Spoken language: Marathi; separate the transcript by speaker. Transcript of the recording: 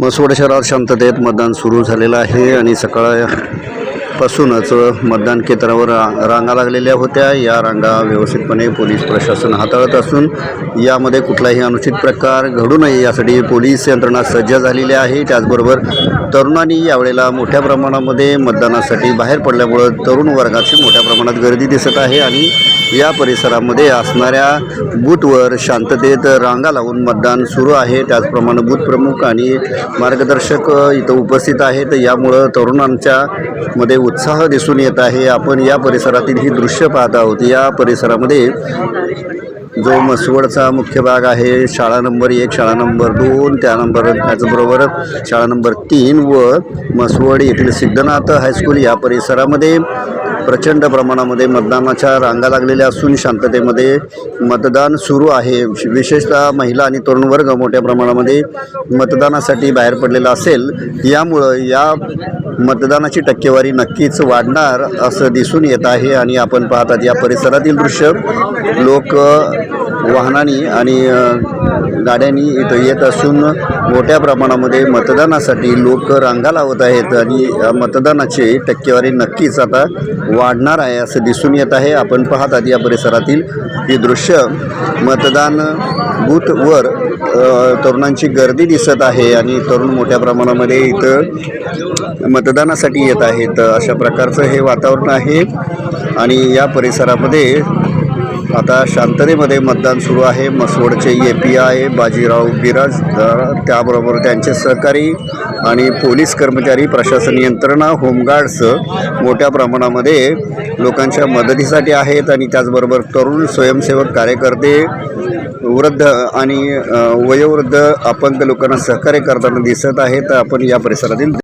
Speaker 1: मसवड शहरात शांततेत मतदान सुरू झालेलं आहे आणि सकाळपासूनच मतदान केंद्रावर रा- रांगा लागलेल्या होत्या. या रांगा व्यवस्थितपणे पोलीस प्रशासन हाताळत असून यामध्ये कुठलाही अनुचित प्रकार घडू नये यासाठी पोलीस यंत्रणा सज्ज झालेली आहे. त्याचबरोबर तरुणांनी यावेळेला मोठ्या प्रमाणामध्ये मतदानासाठी बाहेर पडल्यामुळं तरुण वर्गाची मोठ्या प्रमाणात गर्दी दिसत आहे आणि या परिसरामध्ये असणाऱ्या बूथवर शांततेत रांगा लावून मतदान सुरू आहे. त्याचप्रमाणे बूथ प्रमुख आणि मार्गदर्शक इथं उपस्थित आहेत. यामुळं तरुणांच्या मध्ये उत्साह दिसून येत आहे. आपण या परिसरातील ही दृश्य पाहत आहोत. या परिसरामध्ये जो मसवडचा मुख्य भाग आहे शाळा नंबर एक शाळा नंबर दोन त्या नंबर त्याचबरोबर शाळा नंबर तीन व मसवड येथील सिद्धनाथ हायस्कूल या परिसरामध्ये प्रचंड प्रमाणामध्ये मतदानाच्या रांगा लागलेल्या असून शांततेमध्ये मतदान सुरू आहे. विशेषतः महिला आणि तरुण वर्ग मोठ्या प्रमाणामध्ये मतदानासाठी बाहेर पडलेला असेल. यामुळं या मतदानाची टक्केवारी नक्कीच वाढणार असं दिसून येत आहे आणि आपण पाहतात या परिसरातील दृश्य लोक वाहनानी आणि गाड्यांनी इथं येत असून मोठ्या प्रमाणामध्ये मतदानासाठी लोक रांगा लावत आहेत आणि मतदानाची टक्केवारी नक्कीच आता वाढणार आहे असं दिसून येत आहे. आपण पाहतात या परिसरातील ही दृश्य. मतदान बूथवर अ, तरुणांची गर्दी दिसत आहे आणि तरुण मोठ्या प्रमाणामध्ये इथं मतदानासाठी येत आहेत. अशा प्रकारचं हे वातावरण आहे आणि या परिसरामध्ये आता शांततेमध्ये मतदान सुरू आहे. मसवडचे A P I Bajirao Biraj त्याबरोबर त्यांचे सहकारी आणि पोलीस कर्मचारी प्रशासन यंत्रणा होमगार्ड्स मोठ्या प्रमाणामध्ये लोकांच्या मदतीसाठी आहेत आणि त्याचबरोबर तरुण स्वयंसेवक कार्यकर्ते वृद्ध आणि वयोवृद्ध अपंग लोकांना सहकार्य करताना दिसत आहेत. आपण या परिसरातील